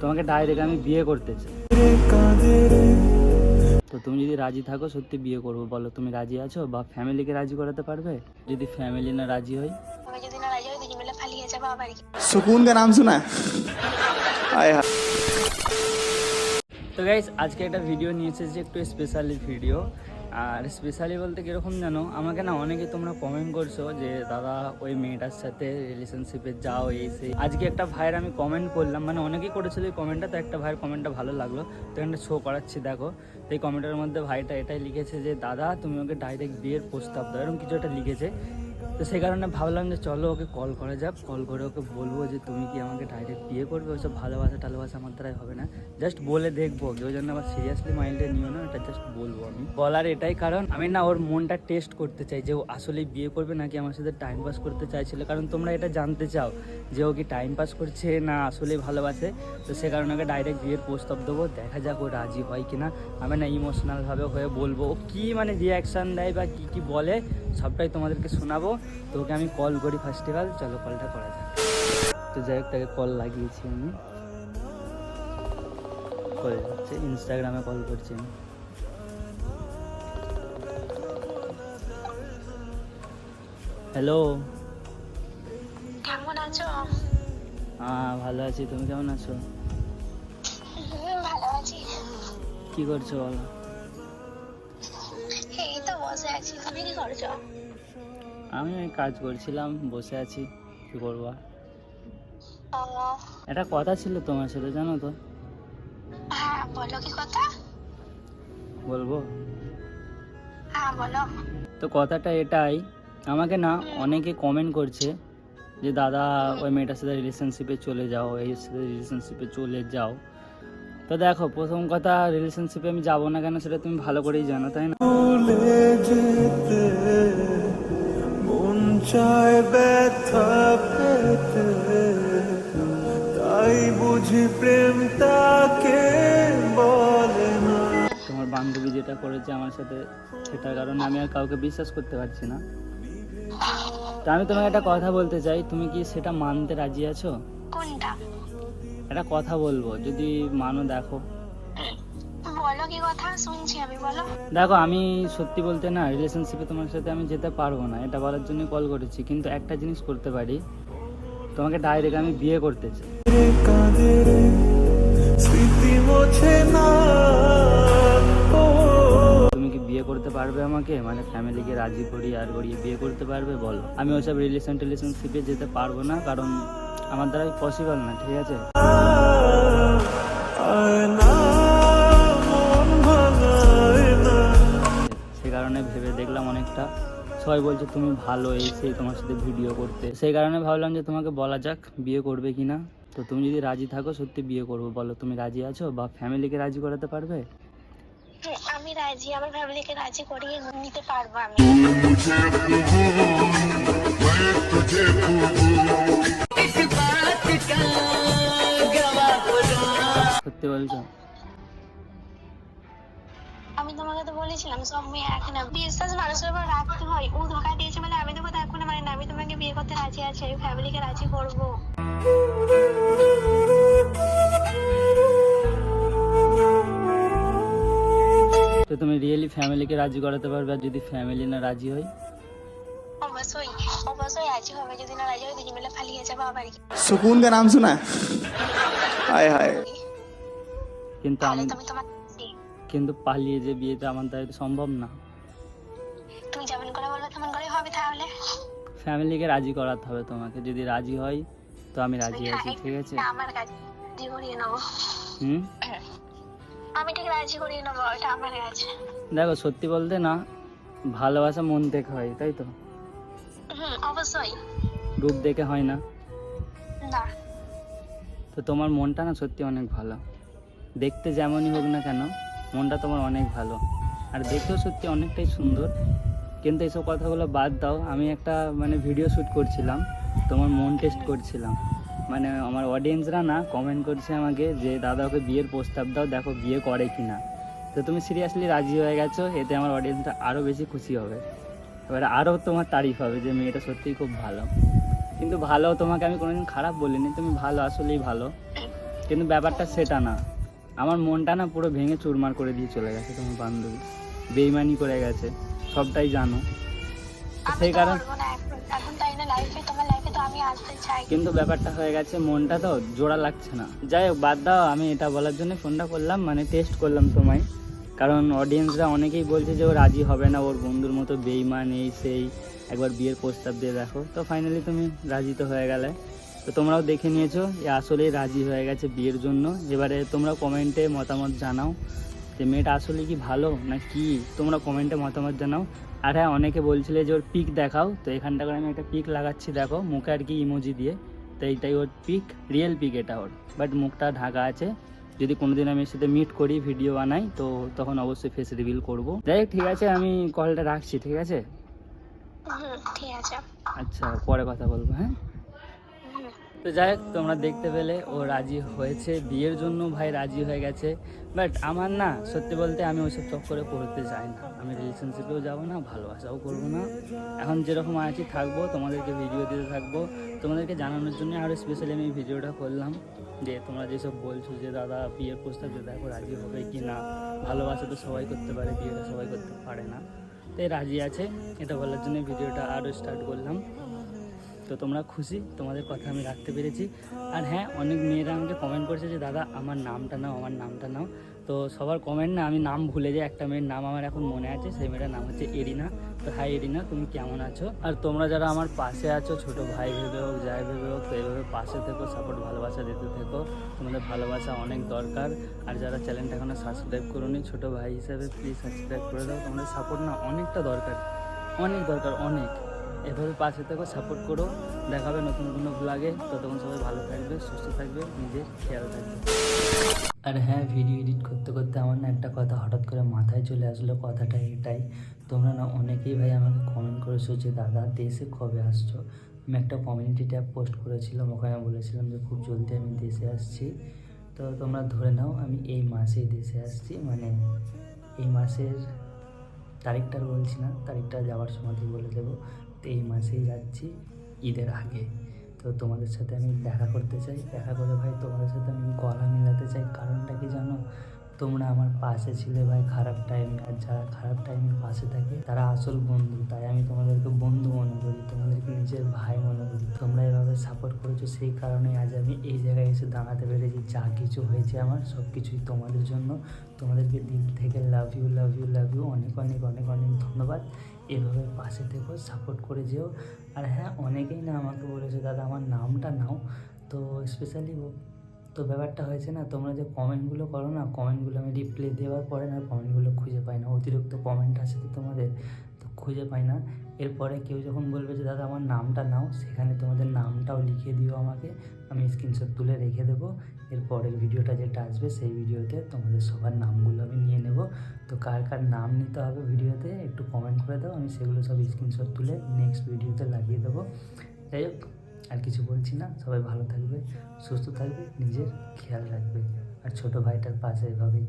তোমাকে ডাইরেক্ট আমি বিয়ে করতে চাই। তো তুমি যদি রাজি থাকো সত্যি বিয়ে করব। বলো তুমি রাজি আছো বা ফ্যামিলিকে রাজি করাতে পারবে? যদি ফ্যামিলি না রাজি হয়? নাম শোনা? তো গাইস আজকে একটা ভিডিও নিয়ে এসেছি একটু স্পেশালি ভিডিও আর স্পেশালি বলতে কীরকম জানো, আমাকে না অনেকে তোমরা কমেন্ট করছ যে, দাদা, ওই মেয়েটার সাথে রিলেশনশিপে যাও, এই সেই আজকে একটা ভাইয়ের আমি কমেন্ট করলাম মানে অনেকেই করেছিল এই কমেন্টটা তো একটা ভাইয়ের কমেন্টটা ভালো লাগল। তো একটা শো করাচ্ছি, দেখো। তো এই কমেন্টের মধ্যে ভাইটা এটাই লিখেছে যে, দাদা, তুমি ওকে ডাইরেক্ট বিয়ের প্রস্তাব দাও। এরকম কিছু একটা লিখেছে। তো সেই কারণে ভাবলাম যে চলো ওকে কল করা যাক। কল করে ওকে বলব যে, তুমি কি আমাকে ডাইরেক্ট বিয়ে করবে? ওইসব ভালোবাসা টালোবাসা আমার দ্বারাই হবে না। জাস্ট বলে দেখব কেউ জন্য আবার সিরিয়াসলি মাইন্ডে নিও না এটা জাস্ট বলব আমি। বলার এটাই কারণ, আমি না ওর মনটা টেস্ট করতে চাই যে ও আসলেই বিয়ে করবে নাকি আমার সাথে টাইম পাস করতে চাইছিল। কারণ তোমরা এটা জানতে চাও যে ও কি টাইম পাস করছে না আসলেই ভালোবাসে। তো সে কারণে ওকে ডাইরেক্ট বিয়ের প্রস্তাব দেবো। দেখা যাক ও রাজি হয় কি না আমি না ইমোশনালভাবে হয়ে বলব। ও কী মানে রিয়াকশান দেয় বা কী কী বলে, সবটাই তোমাদেরকে শোনাবো। তো ওকে আমি কল করি ফার্স্টিভাল চলো কলটা করা যাক। তো যাই হোক তাকে কল লাগিয়েছি আমি। কল হচ্ছে ইনস্টাগ্রামে কল করছি আমি। হ্যালো কেমন আছো? হ্যাঁ ভালো আছি। তুমি কেমন আছো? ভালো আছি। কি করছ বলো? এই তো বসে আছি। তুমি কি করছ? আমি ওই কাজ করছিলাম বসে আছি। কি করব আর? একটা কথা ছিল তোমার সাথে জানো তো? হ্যাঁ বলো কি কথা? বলব? হ্যাঁ বলো। তো কথাটা এটাই আমাকে না অনেকে কমেন্ট করছে যে দাদা ওই মেয়েটার সাথে রিলেশনশিপে চলে যাও এই সাথে রিলেশনশিপে চলে যাও। তো দেখো প্রথম কথা রিলেশনশিপে আমি যাব না কেন সেটা তুমি ভালো করেই জানো তাই না? চায় ব্যথা পেতে। তাই বুঝি প্রেম তাকে বলে না। তোমার বান্ধবী যেটা করেছে আমার সাথে সেটার কারণে আমি আর কাউকে বিশ্বাস করতে পারছি না। তা আমি তোমাকে একটা কথা বলতে চাই তুমি কি সেটা মানতে রাজি আছো? কোনটা? একটা কথা বলব যদি মানো দেখো। দেখো, আমি সত্যি বলতে না রিলেশনশিপে তোমার সাথে আমি যেতে পারব না, এটা বলার জন্য কল করেছি। কিন্তু একটা জিনিস করতে পারি, তোমাকে ডাইরেক্ট আমি বিয়ে করতে চাই। তুমি কি বিয়ে করতে পারবে আমাকে? মানে ফ্যামিলিকে রাজি করি আর করিয়ে বিয়ে করতে পারবে? বলো। আমি ওইসব রিলেশন রিলেশনশিপে যেতে পারব না, কারণ আমার দ্বারা পসিবল না, ঠিক আছে? কারণে ভেবে দেখলাম অনেকটা। সবাই বলছে তুমি ভালো এই সেই তোমার সাথে ভিডিও করতে। সেই কারণে ভাবলাম যে তোমাকে বলা যাক বিয়ে করবে কি না তো তুমি যদি রাজি থাকো সত্যি বিয়ে করব। বলো তুমি রাজি আছো? বা ফ্যামিলিকে রাজি করাতে পারবে? আমি রাজি। আমার ফ্যামিলিকে রাজি করিয়ে নিতে পারব আমি। সত্যি বলছো? তোমাকে তো বলেছিলাম সব মেয়ে এক না। বিশ্বাস মানুষের উপর রাখতে হয়। ও ধোকা দিয়েছে মানে আমি তোমাকে এখন মানে আমি তোমাকে বিয়ে করতে রাজি আছি আমি ফ্যামিলিকে রাজি করব। তো তুমি রিয়েলি ফ্যামিলিকে রাজি করাতে পারবে আর যদি ফ্যামিলি না রাজি হয়? অবশ্যই অবশ্যই রাজি হবে। যদি না রাজি হয় দুজন মিলে পালিয়ে যাব আবার। সুকুন নাম শোনা। হায় হায়। কিন্তু আমি তুমি তোমার কিন্তু পালিয়ে যে বিয়েটা আমার দ্বারা সম্ভব না। তুমি যেমন করে বলবে তেমন করে হবে তাহলে। ফ্যামিলিকে রাজি করাতে হবে তোমাকে। যদি রাজি হয় তো আমি রাজি আছি ঠিক আছে? আমার কাছে রাজি করিয়ে নেব। হুম? আমি ঠিক রাজি করিয়ে নেব এটা আমার কাছে দেখো সত্যি বলতে না ভালোবাসা মন থেকে হয় তাই তো? হুম অবশ্যই। রূপ দেখে হয় না? না। তো তোমার মনটা না সত্যি অনেক ভালো। দেখতে যেমনই হোক না কেন মনটা তোমার অনেক ভালো। আর দেখতেও সত্যি অনেকটাই সুন্দর। কিন্তু এইসব কথাগুলো বাদ দাও, আমি একটা মানে ভিডিও শ্যুট করছিলাম, তোমার মন টেস্ট করছিলাম। মানে আমার অডিয়েন্সরা না কমেন্ট করছে আমাকে যে, দাদা, ওকে বিয়ের প্রস্তাব দাও, দেখো বিয়ে করে কি না তো তুমি সিরিয়াসলি রাজি হয়ে গেছো, এতে আমার অডিয়েন্সটা আরও বেশি খুশি হবে। এবারে আরও তোমার তারিফ হবে যে, মেয়েটা সত্যিই খুব ভালো। কিন্তু ভালো তোমাকে আমি কোনোদিন খারাপ বলিনি, তুমি ভালো, আসলেই ভালো। কিন্তু ব্যাপারটা সেটা না। আমার মনটা না পুরো ভেঙে চুরমার করে দিয়ে চলে গেছে তোমার বান্ধবী। বেইমানি করে গেছে সবটাই জানো। সেই কারণ কিন্তু ব্যাপারটা হয়ে গেছে মনটা তো জোড়া লাগছে না। যাই হোক বাদ দাও আমি এটা বলার জন্য ফোনটা করলাম মানে টেস্ট করলাম তোমায়। কারণ অডিয়েন্সরা অনেকেই বলছে যে ও রাজি হবে না ওর বন্ধুর মতো বেইমান এই সেই একবার বিয়ের প্রস্তাব দিয়ে দেখো। তো ফাইনালি তুমি রাজি তো হয়ে গেলে। তো তোমরাও দেখে নিয়েছো যে আসলেই রাজি হয়ে গেছে বিয়ের জন্য। এবারে তোমরা কমেন্টে মতামত জানাও যে মেয়েটা আসলে কি ভালো না কি? তোমরা কমেন্টে মতামত জানাও। আর হ্যাঁ অনেকে বলছিলে যে ওর পিক দেখাও তো এখানটা করে আমি একটা পিক লাগাচ্ছি দেখো মুখে আর কি ইমোজি দিয়ে। তো এইটাই ওর পিক রিয়েল পিক এটা ওর। বাট মুখটা ঢাকা আছে। যদি কোনোদিন আমি এর সাথে মিট করি ভিডিও বানাই তো তখন অবশ্যই ফেস রিভিল করব। যাই ঠিক আছে আমি কলটা রাখছি ঠিক আছে? ঠিক আছে। আচ্ছা পরে কথা বলব হ্যাঁ? তো যাই হোক, তোমরা দেখতে পেলে ও রাজি হয়েছে, বিয়ের জন্য ভাই রাজি হয়ে গেছে। বাট আমার না, সত্যি বলতে আমি ওইসব চক্করে পড়তে চাই না। আমি রিলেশনশিপেও যাব না, ভালোবাসাও করব না। এখন যেরকম আছি, থাকব, তোমাদেরকে ভিডিও দিতে থাকব। তোমাদেরকে জানানোর জন্য আরও স্পেশালি আমি ভিডিওটা করলাম। যে তোমরা যেসব বলছো যে, দাদা, বিয়ের প্রস্তাব দিয়ে দেখো রাজি হবে কি না? ভালোবাসা তো সবাই করতে পারে, বিয়েটা সবাই করতে পারে না। তাই রাজি আছে, এটা বলার জন্য ভিডিওটা আরও স্টার্ট করলাম। তো তোমরা খুশি? তোমাদের কথা আমি রাখতে পেরেছি। আর হ্যাঁ অনেক মেয়েরা আমাকে কমেন্ট করেছে যে, দাদা, আমার নামটা নাও, আমার নামটা নাও। তো সবার কমেন্ট না, আমি নাম ভুলে যাই। একটা মেয়ের নাম আমার এখন মনে আছে, সেই মেয়েটার নাম হচ্ছে এরিনা। তো হাই এরিনা, তুমি কেমন আছো? আর তোমরা যারা আমার পাশে আছো, ছোট ভাই ভেবে হোক, যাই ভেবে হোক, তো এইভাবে পাশে থেকো সাপোর্ট ভালোবাসা দিতে থেকো। তোমাদের ভালোবাসা অনেক দরকার। আর যারা চ্যানেলটা এখনও সাবস্ক্রাইব করোনি, ছোট ভাই হিসাবে প্লিজ সাবস্ক্রাইব করে দাও। তোমাদের সাপোর্ট না অনেকটা দরকার। অনেক দরকার, অনেক। এভাবে পাশে থেকো সাপোর্ট করো। দেখাবে নতুন কোনো ব্লগে ততক্ষণ সবাই ভালো থাকবে, সুস্থ থাকবে, নিজের খেয়াল থাকবে আর হ্যাঁ ভিডিও এডিট করতে করতে আমার না একটা কথা হঠাৎ করে মাথায় চলে আসলো। কথাটা এটাই। তোমরা না অনেকেই ভাই আমাকে কমেন্ট করেছ যে, দাদা, দেশে কবে আসছো? আমি একটা কমিউনিটি ট্যাব পোস্ট করেছিলাম। ওখানে বলেছিলাম যে, খুব জলদি আমি দেশে আসছি। তো তোমরা ধরে নাও, আমি এই মাসেই দেশে আসছি। মানে এই মাসের তারিখটা বলছি না। তারিখটা যাওয়ার সময় বলে দেবো। এই মাসেই যাচ্ছি ঈদের আগে। তো তোমাদের সাথে আমি দেখা করতে চাই। দেখা করে ভাই, তোমাদের সাথে আমি গলা মেলাতে চাই। কারণটা কি জানো তোমরা আমার পাশে ছিলে ভাই, খারাপ টাইমে আর যারা খারাপ টাইমে পাশে থাকে, তারা আসল বন্ধু। তাই আমি তোমাদেরকে বন্ধু মনে করি, তোমাদেরকে নিজের ভাই মনে করি। তোমরা এভাবে সাপোর্ট করেছ, সেই কারণে আজ আমি এই জায়গায় এসে দাঁড়াতে পেরেছি। যা কিছু হয়েছে আমার, সব কিছুই তোমাদের জন্য। তোমাদেরকে দিল থেকে love you love you love you অনেক অনেক অনেক অনেক ধন্যবাদ। এভাবে পাশে থেকো সাপোর্ট করে যেও। আর হ্যাঁ অনেকেই না আমাকে বলেছে, দাদা, আমার নামটা নাও। তো স্পেশালি তো ব্যাপারটা হয়েছে না, তোমরা যে কমেন্টগুলো করো না কমেন্টগুলো আমি রিপ্লাই দেওয়ার পরে না কমেন্টগুলো খুঁজে পাই না। অতিরিক্ত কমেন্ট আছে তো তোমাদের, তো খুঁজে পাই না। এরপরে কেউ যখন বলবে যে, দাদা, আমার নামটা নাও, সেখানে তোমাদের নামটাও লিখে দিও আমাকে। আমি স্ক্রিনশট তুলে রেখে দেবো। এর পরের ভিডিওটা যেটা আসবে, সেই ভিডিওতে তোমাদের সবার নামগুলো আমি নিয়ে নেব। তো কার কার নাম নিতে হবে ভিডিওতে, একটু কমেন্ট করে দাও। আমি সেগুলো সব স্ক্রিনশট তুলে নেক্সট ভিডিওতে লাগিয়ে দেবো। যাই হোক আর কিছু বলছি না। সবাই ভালো থাকবে, সুস্থ থাকবে, নিজের খেয়াল রাখবে। আর ছোটো ভাইটার পাশে এভাবেই